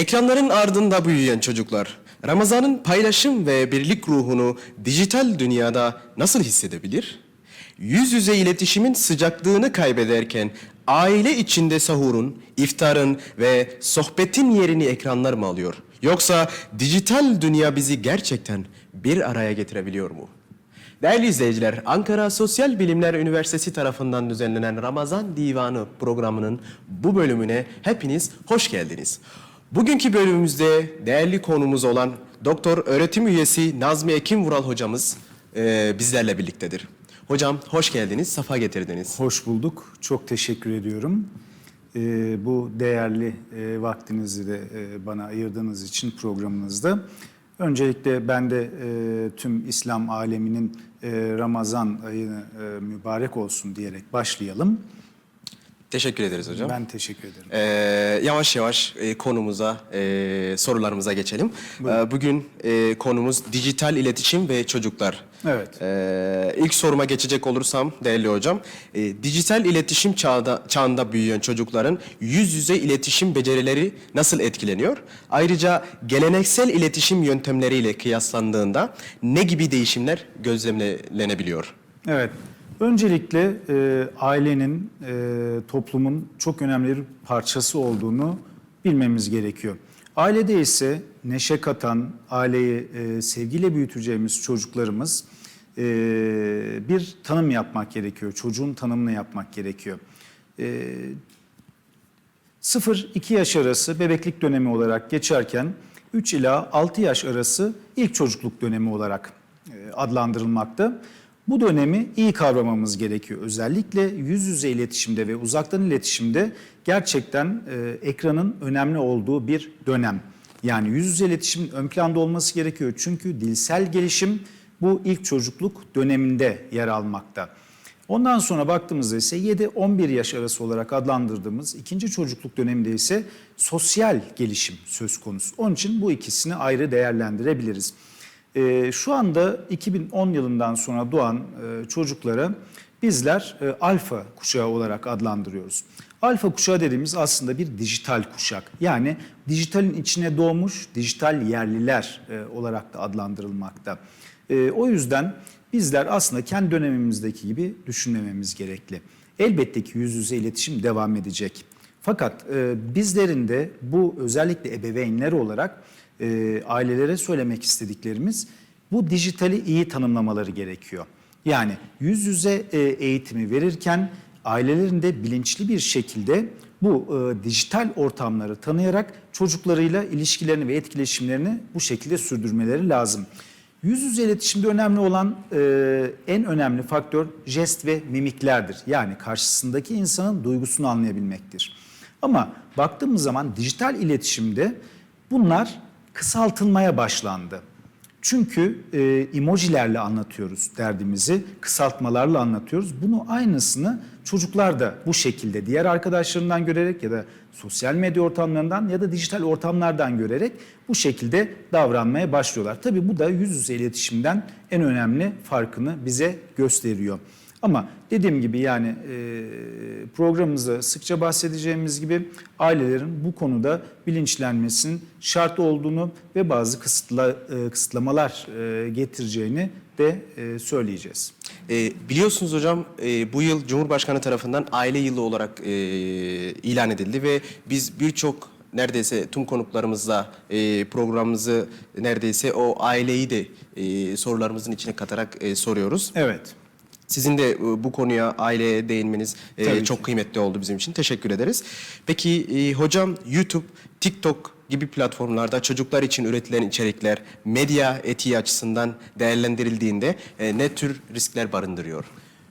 Ekranların ardında büyüyen çocuklar, Ramazan'ın paylaşım ve birlik ruhunu dijital dünyada nasıl hissedebilir? Yüz yüze iletişimin sıcaklığını kaybederken aile içinde sahurun, iftarın ve sohbetin yerini ekranlar mı alıyor? Yoksa dijital dünya bizi gerçekten bir araya getirebiliyor mu? Değerli izleyiciler, Ankara Sosyal Bilimler Üniversitesi tarafından düzenlenen Ramazan Divanı programının bu bölümüne hepiniz hoş geldiniz. Bugünkü bölümümüzde değerli konumuz olan Doktor Öğretim Üyesi Nazmi Ekim Vural hocamız e, bizlerle birliktedir. Hocam hoş geldiniz, safa getirdiniz. Hoş bulduk. Çok teşekkür ediyorum. Ee, bu değerli e, vaktinizi de e, bana ayırdığınız için programınızda. Öncelikle ben de e, tüm İslam aleminin e, Ramazan ayı e, mübarek olsun diyerek başlayalım. Teşekkür ederiz hocam. Ben teşekkür ederim. Ee, yavaş yavaş e, konumuza, e, sorularımıza geçelim. Ee, bugün e, konumuz dijital iletişim ve çocuklar. Evet. Ee, ilk soruma geçecek olursam değerli hocam, e, dijital iletişim çağda, çağında büyüyen çocukların yüz yüze iletişim becerileri nasıl etkileniyor? Ayrıca geleneksel iletişim yöntemleriyle kıyaslandığında ne gibi değişimler gözlemlenebiliyor? Evet. Öncelikle e, ailenin, e, toplumun çok önemli bir parçası olduğunu bilmemiz gerekiyor. Ailede ise neşe katan, aileyi e, sevgiyle büyüteceğimiz çocuklarımız e, bir tanım yapmak gerekiyor. Çocuğun tanımını yapmak gerekiyor. E, 0-2 yaş arası bebeklik dönemi olarak geçerken 3 ila 6 yaş arası ilk çocukluk dönemi olarak e, adlandırılmakta. Bu dönemi iyi kavramamız gerekiyor. Özellikle yüz yüze iletişimde ve uzaktan iletişimde gerçekten e, ekranın önemli olduğu bir dönem. Yani yüz yüze iletişimin ön planda olması gerekiyor. Çünkü dilsel gelişim bu ilk çocukluk döneminde yer almakta. Ondan sonra baktığımızda ise 7-11 yaş arası olarak adlandırdığımız ikinci çocukluk döneminde ise sosyal gelişim söz konusu. Onun için bu ikisini ayrı değerlendirebiliriz. Ee, şu anda 2010 yılından sonra doğan e, çocuklara bizler e, alfa kuşağı olarak adlandırıyoruz. Alfa kuşağı dediğimiz aslında bir dijital kuşak. Yani dijitalin içine doğmuş dijital yerliler e, olarak da adlandırılmakta. E, o yüzden bizler aslında kendi dönemimizdeki gibi düşünmememiz gerekli. Elbette ki yüz yüze iletişim devam edecek. Fakat e, bizlerin de bu özellikle ebeveynler olarak e, ailelere söylemek istediklerimiz bu dijitali iyi tanımlamaları gerekiyor. Yani yüz yüze e, eğitimi verirken ailelerin de bilinçli bir şekilde bu e, dijital ortamları tanıyarak çocuklarıyla ilişkilerini ve etkileşimlerini bu şekilde sürdürmeleri lazım. Yüz yüze iletişimde önemli olan e, en önemli faktör jest ve mimiklerdir. Yani karşısındaki insanın duygusunu anlayabilmektir. Ama baktığımız zaman dijital iletişimde bunlar kısaltılmaya başlandı. Çünkü e, emojilerle anlatıyoruz derdimizi, kısaltmalarla anlatıyoruz. Bunu aynısını çocuklar da bu şekilde diğer arkadaşlarından görerek ya da sosyal medya ortamlarından ya da dijital ortamlardan görerek bu şekilde davranmaya başlıyorlar. Tabii bu da yüz yüze iletişimden en önemli farkını bize gösteriyor. Ama dediğim gibi yani e, programımızda sıkça bahsedeceğimiz gibi ailelerin bu konuda bilinçlenmesinin şart olduğunu ve bazı kısıtla, e, kısıtlamalar e, getireceğini de e, söyleyeceğiz. E, biliyorsunuz hocam e, bu yıl Cumhurbaşkanı tarafından aile yılı olarak e, ilan edildi ve biz birçok neredeyse tüm konuklarımızla e, programımızı neredeyse o aileyi de e, sorularımızın içine katarak e, soruyoruz. Evet. Sizin de e, bu konuya aileye değinmeniz e, Tabii çok ki. kıymetli oldu bizim için. Teşekkür ederiz. Peki e, hocam YouTube, TikTok gibi platformlarda çocuklar için üretilen içerikler medya etiği açısından değerlendirildiğinde ne tür riskler barındırıyor?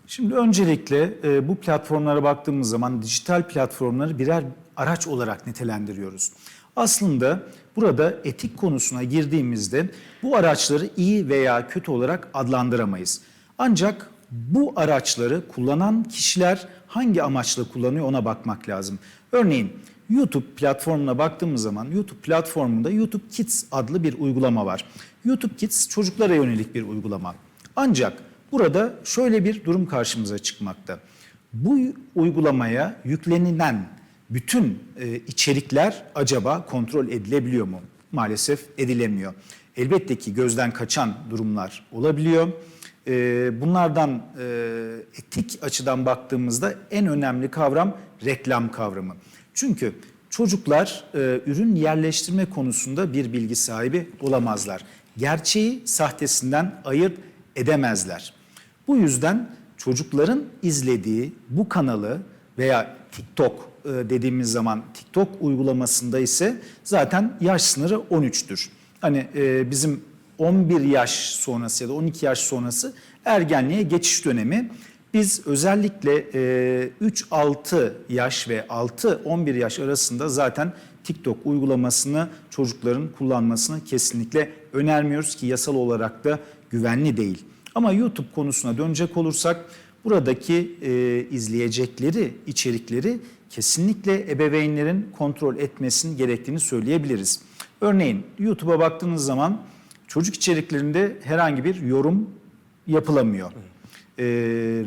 Şimdi öncelikle e, bu platformlara baktığımız zaman dijital platformları birer araç olarak nitelendiriyoruz. Aslında burada etik konusuna girdiğimizde bu araçları iyi veya kötü olarak adlandıramayız. Ancak bu araçları kullanan kişiler hangi amaçla kullanıyor ona bakmak lazım. Örneğin YouTube platformuna baktığımız zaman YouTube platformunda YouTube Kids adlı bir uygulama var. YouTube Kids çocuklara yönelik bir uygulama. Ancak burada şöyle bir durum karşımıza çıkmakta. Bu uygulamaya yüklenilen bütün e, içerikler acaba kontrol edilebiliyor mu? Maalesef edilemiyor. Elbette ki gözden kaçan durumlar olabiliyor. E, bunlardan e, etik açıdan baktığımızda en önemli kavram reklam kavramı. Çünkü çocuklar e, ürün yerleştirme konusunda bir bilgi sahibi olamazlar. Gerçeği sahtesinden ayırt edemezler. Bu yüzden çocukların izlediği bu kanalı veya TikTok e, dediğimiz zaman TikTok uygulamasında ise zaten yaş sınırı 13'tür. Hani e, bizim 11 yaş sonrası ya da 12 yaş sonrası ergenliğe geçiş dönemi. Biz özellikle e, 3-6 yaş ve 6-11 yaş arasında zaten TikTok uygulamasını çocukların kullanmasını kesinlikle önermiyoruz ki yasal olarak da güvenli değil. Ama YouTube konusuna dönecek olursak buradaki e, izleyecekleri içerikleri kesinlikle ebeveynlerin kontrol etmesini gerektiğini söyleyebiliriz. Örneğin YouTube'a baktığınız zaman çocuk içeriklerinde herhangi bir yorum yapılamıyor. E,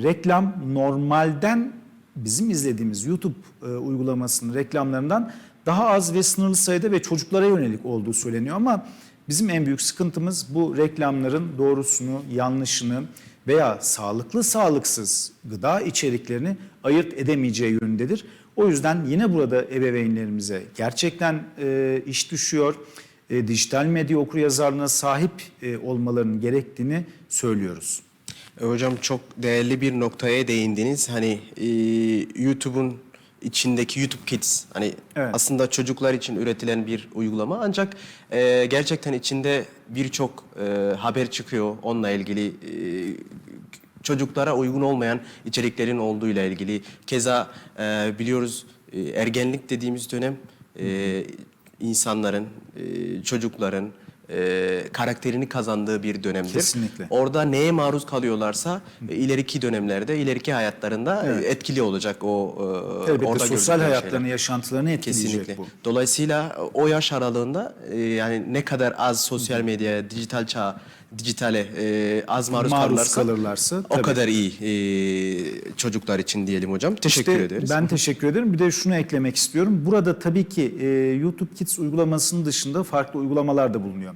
reklam normalden bizim izlediğimiz YouTube e, uygulamasının reklamlarından daha az ve sınırlı sayıda ve çocuklara yönelik olduğu söyleniyor ama bizim en büyük sıkıntımız bu reklamların doğrusunu, yanlışını veya sağlıklı sağlıksız gıda içeriklerini ayırt edemeyeceği yönündedir. O yüzden yine burada ebeveynlerimize gerçekten e, iş düşüyor. E, dijital medya okuryazarlığına sahip e, olmalarının gerektiğini söylüyoruz. E, Hocam çok değerli bir noktaya değindiniz. Hani e, YouTube'un içindeki YouTube Kids hani Evet. aslında çocuklar için üretilen bir uygulama ancak e, gerçekten içinde birçok e, haber çıkıyor onunla ilgili e, çocuklara uygun olmayan içeriklerin olduğu ile ilgili. Keza e, biliyoruz e, ergenlik dediğimiz dönem e, insanların, e, çocukların e, karakterini kazandığı bir dönemdir. Kesinlikle. Orada neye maruz kalıyorlarsa e, ileriki dönemlerde, ileriki hayatlarında e, etkili olacak o e, Elbette orada sosyal gördükleri hayatlarını, şeyler. yaşantılarını etkileyecek Kesinlikle. bu. Dolayısıyla o yaş aralığında e, yani ne kadar az sosyal medyaya, dijital çağ, dijitale e, az maruz, Maruz kalırlarsa, kalırlarsa, o tabii. kadar iyi e, çocuklar için diyelim hocam. Teşekkür İşte ederiz. Ben teşekkür ederim. Bir de şunu eklemek istiyorum. Burada tabii ki e, YouTube Kids uygulamasının dışında farklı uygulamalar da bulunuyor.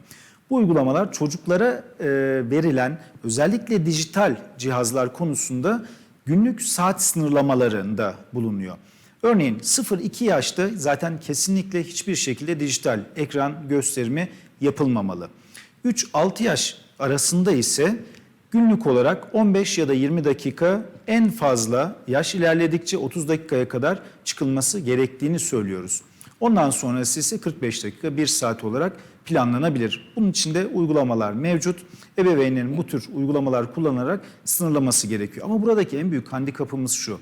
Bu uygulamalar çocuklara e, verilen özellikle dijital cihazlar konusunda günlük saat sınırlamalarında bulunuyor. Örneğin 0-2 yaşta zaten kesinlikle hiçbir şekilde dijital ekran gösterimi yapılmamalı. 3-6 yaş arasında ise Günlük olarak 15 ya da 20 dakika en fazla yaş ilerledikçe 30 dakikaya kadar çıkılması gerektiğini söylüyoruz. Ondan sonrası ise 45 dakika 1 saat olarak planlanabilir. Bunun için de uygulamalar mevcut. Ebeveynlerin bu tür uygulamalar kullanarak sınırlaması gerekiyor. Ama buradaki en büyük handikapımız şu.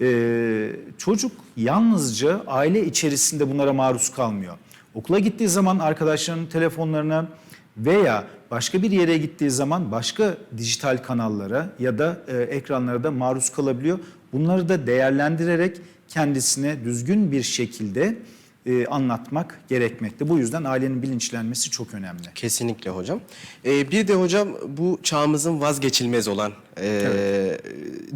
Ee, çocuk yalnızca aile içerisinde bunlara maruz kalmıyor. Okula gittiği zaman arkadaşlarının telefonlarına veya başka bir yere gittiği zaman başka dijital kanallara ya da e, ekranlara da maruz kalabiliyor. Bunları da değerlendirerek kendisine düzgün bir şekilde e, anlatmak gerekmekte. Bu yüzden ailenin bilinçlenmesi çok önemli. Kesinlikle hocam. Ee, bir de hocam bu çağımızın vazgeçilmez olan e,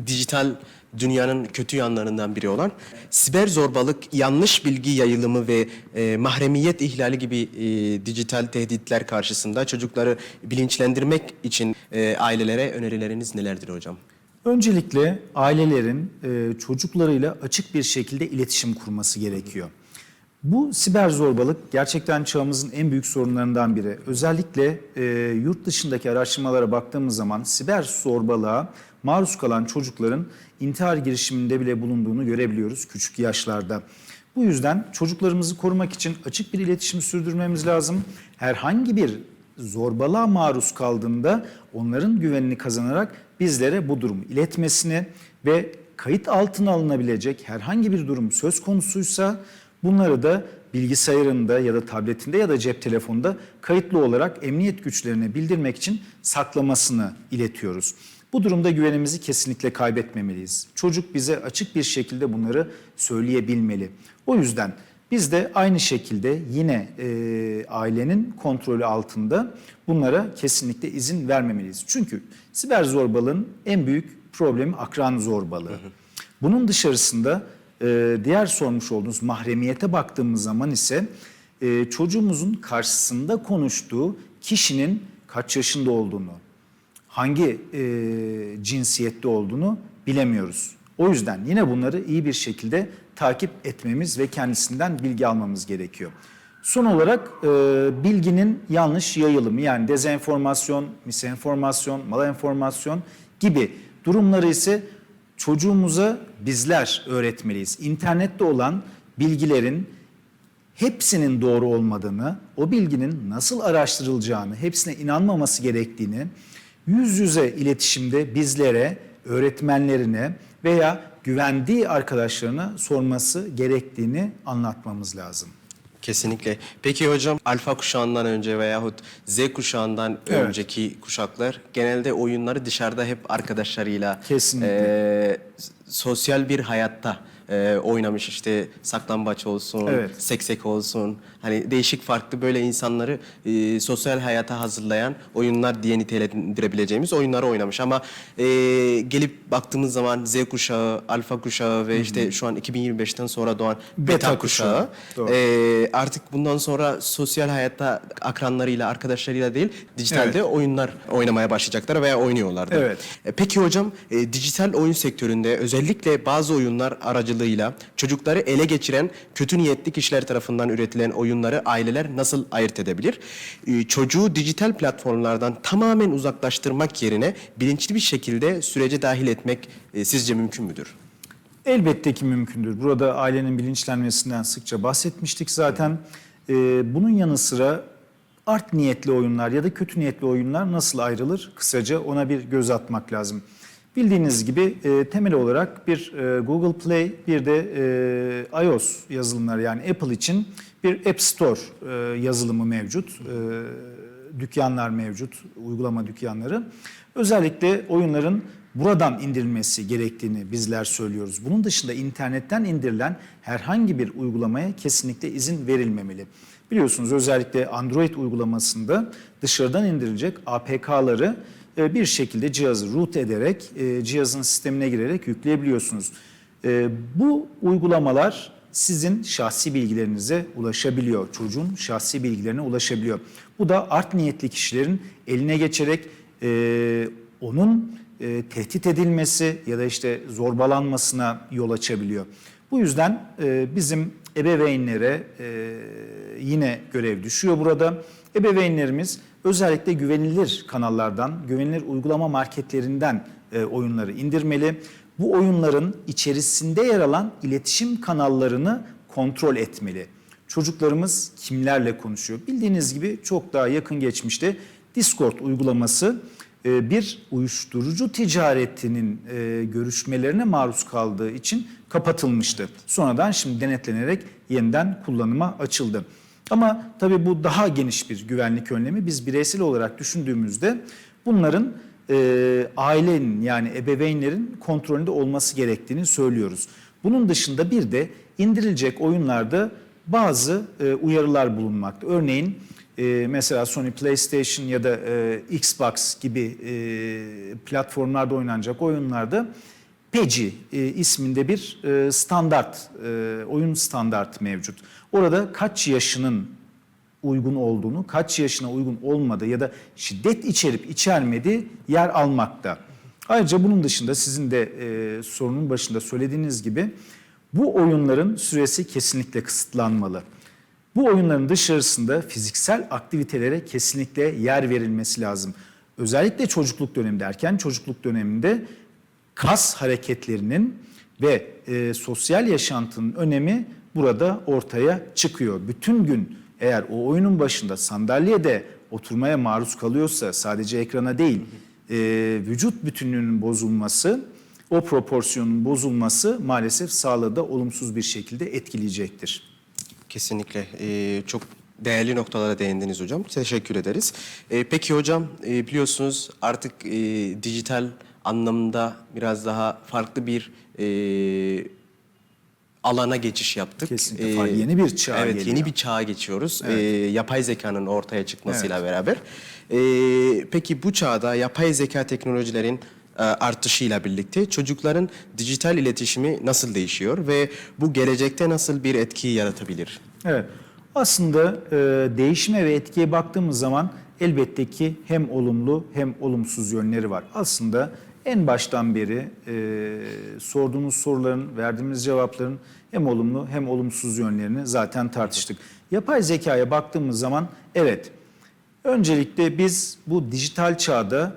dijital dünyanın kötü yanlarından biri olan siber zorbalık, yanlış bilgi yayılımı ve e, mahremiyet ihlali gibi e, dijital tehditler karşısında çocukları bilinçlendirmek için e, ailelere önerileriniz nelerdir hocam? Öncelikle ailelerin e, çocuklarıyla açık bir şekilde iletişim kurması gerekiyor. Bu siber zorbalık gerçekten çağımızın en büyük sorunlarından biri. Özellikle e, yurt dışındaki araştırmalara baktığımız zaman siber zorbalığa maruz kalan çocukların intihar girişiminde bile bulunduğunu görebiliyoruz küçük yaşlarda. Bu yüzden çocuklarımızı korumak için açık bir iletişim sürdürmemiz lazım. Herhangi bir zorbalığa maruz kaldığında onların güvenini kazanarak bizlere bu durumu iletmesini ve kayıt altına alınabilecek herhangi bir durum söz konusuysa bunları da bilgisayarında ya da tabletinde ya da cep telefonunda kayıtlı olarak emniyet güçlerine bildirmek için saklamasını iletiyoruz. Bu durumda güvenimizi kesinlikle kaybetmemeliyiz. Çocuk bize açık bir şekilde bunları söyleyebilmeli. O yüzden biz de aynı şekilde yine e, ailenin kontrolü altında bunlara kesinlikle izin vermemeliyiz. Çünkü siber zorbalığın en büyük problemi akran zorbalığı. Bunun dışarısında e, diğer sormuş olduğunuz mahremiyete baktığımız zaman ise e, çocuğumuzun karşısında konuştuğu kişinin kaç yaşında olduğunu, hangi e, cinsiyette olduğunu bilemiyoruz. O yüzden yine bunları iyi bir şekilde takip etmemiz ve kendisinden bilgi almamız gerekiyor. Son olarak e, bilginin yanlış yayılımı yani dezenformasyon, misenformasyon, malenformasyon gibi durumları ise çocuğumuza bizler öğretmeliyiz. İnternette olan bilgilerin hepsinin doğru olmadığını, o bilginin nasıl araştırılacağını, hepsine inanmaması gerektiğini yüz yüze iletişimde bizlere, öğretmenlerine veya güvendiği arkadaşlarına sorması gerektiğini anlatmamız lazım. Kesinlikle. Peki hocam alfa kuşağından önce veyahut Z kuşağından Evet. önceki kuşaklar genelde oyunları dışarıda hep arkadaşlarıyla Kesinlikle. eee, sosyal bir hayatta eee, oynamış işte saklambaç olsun, Evet. seksek olsun. Hani değişik farklı böyle insanları eee, sosyal hayata hazırlayan oyunlar diye nitelendirebileceğimiz oyunları oynamış. Ama eee, gelip baktığımız zaman Z kuşağı, alfa kuşağı ve işte şu an 2025'ten sonra doğan beta, Beta kuşağı, kuşağı. Eee, artık bundan sonra sosyal hayatta akranlarıyla, arkadaşlarıyla değil, dijitalde Evet. oyunlar oynamaya başlayacaklar veya oynuyorlar da. Evet. E, Peki hocam, e, dijital oyun sektöründe özellikle bazı oyunlar aracılığıyla çocukları ele geçiren kötü niyetli kişiler tarafından üretilen oyunları aileler nasıl ayırt edebilir? E, çocuğu dijital platformlardan tamamen uzaklaştırmak yerine bilinçli bir şekilde sürece dahil etmek e, sizce mümkün müdür? Elbette ki mümkündür. Burada ailenin bilinçlenmesinden sıkça bahsetmiştik zaten. Ee, bunun yanı sıra art niyetli oyunlar ya da kötü niyetli oyunlar nasıl ayrılır? Kısaca ona bir göz atmak lazım. Bildiğiniz gibi e, temel olarak bir e, Google Play bir de e, iOS yazılımları yani Apple için bir App Store e, yazılımı mevcut. E, dükkanlar mevcut, uygulama dükkanları. Özellikle oyunların buradan indirilmesi gerektiğini bizler söylüyoruz. Bunun dışında internetten indirilen herhangi bir uygulamaya kesinlikle izin verilmemeli. Biliyorsunuz özellikle Android uygulamasında dışarıdan indirilecek APK'ları e, bir şekilde cihazı root ederek, e, cihazın sistemine girerek yükleyebiliyorsunuz. E, Bu uygulamalar sizin şahsi bilgilerinize ulaşabiliyor. Çocuğun şahsi bilgilerine ulaşabiliyor. Bu da art niyetli kişilerin eline geçerek onun tehdit edilmesi ya da işte zorbalanmasına yol açabiliyor. Bu yüzden bizim ebeveynlere yine görev düşüyor burada. Ebeveynlerimiz özellikle güvenilir kanallardan, güvenilir uygulama marketlerinden e, oyunları indirmeli. Bu oyunların içerisinde yer alan iletişim kanallarını kontrol etmeli. Çocuklarımız kimlerle konuşuyor? Bildiğiniz gibi çok daha yakın geçmişte Discord uygulaması e, bir uyuşturucu ticaretinin e, görüşmelerine maruz kaldığı için kapatılmıştı. Sonradan şimdi denetlenerek yeniden kullanıma açıldı. Ama tabii bu daha geniş bir güvenlik önlemi. Biz bireysel olarak düşündüğümüzde bunların e, ailenin yani ebeveynlerin kontrolünde olması gerektiğini söylüyoruz. Bunun dışında bir de indirilecek oyunlarda bazı e, uyarılar bulunmakta. Örneğin e, mesela Sony PlayStation ya da e, Xbox gibi e, platformlarda oynanacak oyunlarda PEGI e, isminde bir e, standart, e, oyun standart mevcut. Orada kaç yaşının uygun olduğunu, kaç yaşına uygun olmadığı ya da şiddet içerip içermediği yer almakta. Ayrıca bunun dışında sizin de e, sorunun başında söylediğiniz gibi bu oyunların süresi kesinlikle kısıtlanmalı. Bu oyunların dışarısında fiziksel aktivitelere kesinlikle yer verilmesi lazım. Özellikle çocukluk döneminde, erken çocukluk döneminde kas hareketlerinin ve e, sosyal yaşantının önemi burada ortaya çıkıyor. Bütün gün eğer o oyunun başında sandalyede oturmaya maruz kalıyorsa sadece ekrana değil e, vücut bütünlüğünün bozulması, o proporsiyonun bozulması maalesef sağlığı da olumsuz bir şekilde etkileyecektir. Kesinlikle. Ee, çok değerli noktalara değindiniz hocam. Teşekkür ederiz. Ee, peki hocam e, biliyorsunuz artık e, dijital anlamda biraz daha farklı bir e, alana geçiş yaptık. Ee, Kesinlikle farklı, yeni bir çağa Evet geliyor. yeni bir çağa geçiyoruz. Ee, yapay zekanın ortaya çıkmasıyla beraber. Ee, peki bu çağda yapay zeka teknolojilerin e, artışıyla birlikte çocukların dijital iletişimi nasıl değişiyor ve bu gelecekte nasıl bir etki yaratabilir? Evet. Aslında e, değişime ve etkiye baktığımız zaman elbette ki hem olumlu hem olumsuz yönleri var. Aslında en baştan beri e, sorduğunuz soruların, verdiğimiz cevapların hem olumlu hem olumsuz yönlerini zaten tartıştık. Yapay zekaya baktığımız zaman evet öncelikle biz bu dijital çağda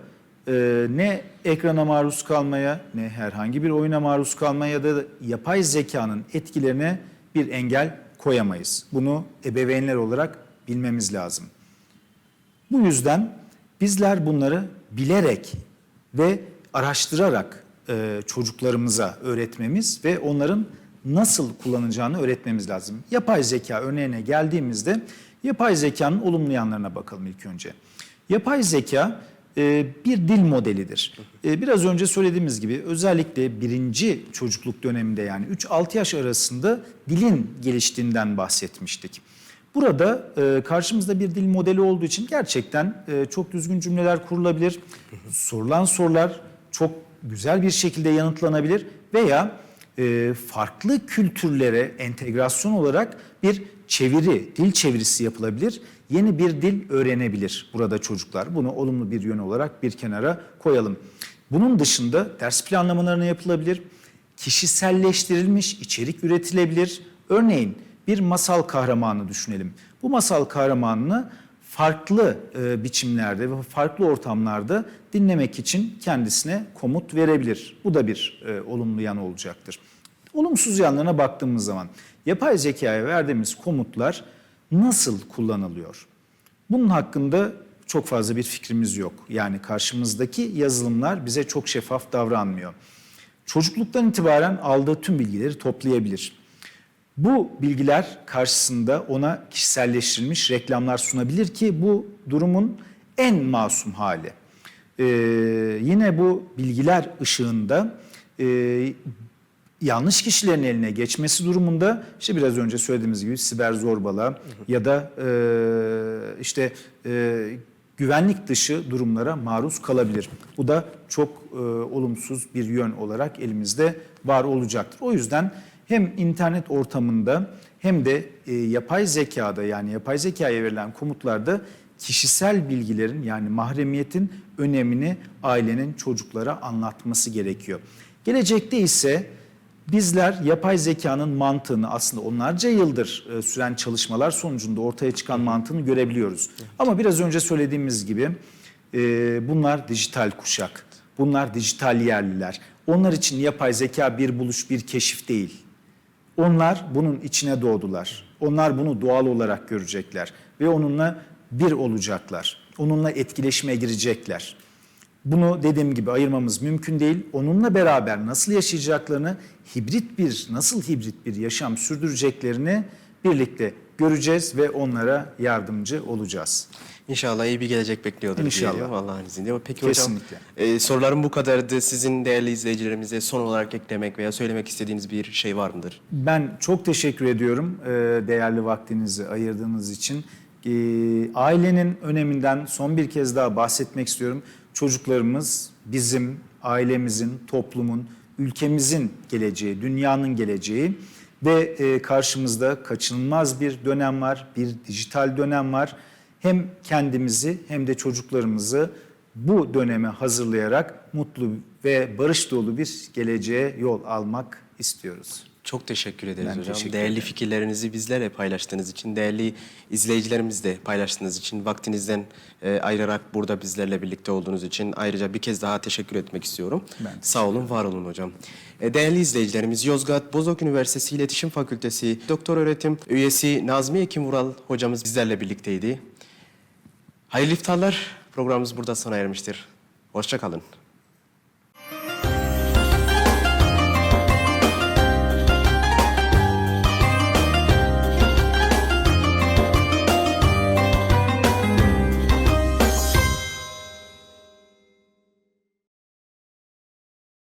e, ne ekrana maruz kalmaya ne herhangi bir oyuna maruz kalmaya ya da yapay zekanın etkilerine bir engel koyamayız. Bunu ebeveynler olarak bilmemiz lazım. Bu yüzden bizler bunları bilerek ve araştırarak e, çocuklarımıza öğretmemiz ve onların nasıl kullanacağını öğretmemiz lazım. Yapay zeka örneğine geldiğimizde yapay zekanın olumlu yanlarına bakalım ilk önce. Yapay zeka e, bir dil modelidir. E, biraz önce söylediğimiz gibi özellikle birinci çocukluk döneminde yani 3-6 yaş arasında dilin geliştiğinden bahsetmiştik. Burada e, karşımızda bir dil modeli olduğu için gerçekten e, çok düzgün cümleler kurulabilir. Sorulan sorular çok güzel bir şekilde yanıtlanabilir veya e, farklı kültürlere entegrasyon olarak bir çeviri, dil çevirisi yapılabilir. Yeni bir dil öğrenebilir burada çocuklar. Bunu olumlu bir yön olarak bir kenara koyalım. Bunun dışında ders planlamalarına yapılabilir. Kişiselleştirilmiş içerik üretilebilir. Örneğin bir masal kahramanı düşünelim. Bu masal kahramanını farklı e, biçimlerde ve farklı ortamlarda dinlemek için kendisine komut verebilir. Bu da bir e, olumlu yan olacaktır. Olumsuz yanlarına baktığımız zaman yapay zekaya verdiğimiz komutlar nasıl kullanılıyor? Bunun hakkında çok fazla bir fikrimiz yok. Yani karşımızdaki yazılımlar bize çok şeffaf davranmıyor. Çocukluktan itibaren aldığı tüm bilgileri toplayabilir. Bu bilgiler karşısında ona kişiselleştirilmiş reklamlar sunabilir ki bu durumun en masum hali. Ee, yine bu bilgiler ışığında e, yanlış kişilerin eline geçmesi durumunda işte biraz önce söylediğimiz gibi siber zorbalığa ya da e, işte e, güvenlik dışı durumlara maruz kalabilir. Bu da çok e, olumsuz bir yön olarak elimizde var olacaktır. O yüzden hem internet ortamında hem de e, yapay zekada yani yapay zekaya verilen komutlarda kişisel bilgilerin yani mahremiyetin önemini ailenin çocuklara anlatması gerekiyor. Gelecekte ise bizler yapay zekanın mantığını aslında onlarca yıldır e, süren çalışmalar sonucunda ortaya çıkan mantığını görebiliyoruz. Ama biraz önce söylediğimiz gibi e, bunlar dijital kuşak, bunlar dijital yerliler. Onlar için yapay zeka bir buluş, bir keşif değil. Onlar bunun içine doğdular. Onlar bunu doğal olarak görecekler ve onunla bir olacaklar. Onunla etkileşime girecekler. Bunu dediğim gibi ayırmamız mümkün değil. Onunla beraber nasıl yaşayacaklarını, hibrit bir, nasıl hibrit bir yaşam sürdüreceklerini birlikte göreceğiz ve onlara yardımcı olacağız. İnşallah iyi bir gelecek bekliyordur İnşallah. diyelim Allah'ın izniyle. Peki Kesinlikle. hocam e, sorularım bu kadardı. Sizin değerli izleyicilerimize son olarak eklemek veya söylemek istediğiniz bir şey var mıdır? Ben çok teşekkür ediyorum e, değerli vaktinizi ayırdığınız için. E, Ailenin öneminden son bir kez daha bahsetmek istiyorum. Çocuklarımız bizim, ailemizin, toplumun, ülkemizin geleceği, dünyanın geleceği ve e, karşımızda kaçınılmaz bir dönem var, bir dijital dönem var. Hem kendimizi hem de çocuklarımızı bu döneme hazırlayarak mutlu ve barış dolu bir geleceğe yol almak istiyoruz. Çok teşekkür ederiz Ben hocam. teşekkür değerli ederim. fikirlerinizi bizlerle paylaştığınız için, değerli izleyicilerimizle paylaştığınız için, vaktinizden e, ayırarak burada bizlerle birlikte olduğunuz için ayrıca bir kez daha teşekkür etmek istiyorum. Ben Sağ olun, var olun hocam. E, değerli izleyicilerimiz, Yozgat Bozok Üniversitesi İletişim Fakültesi Doktor Öğretim Üyesi Nazmi Ekim Vural hocamız bizlerle birlikteydi. Hayırlı iftarlar. Programımız burada sona ermiştir. Hoşça kalın.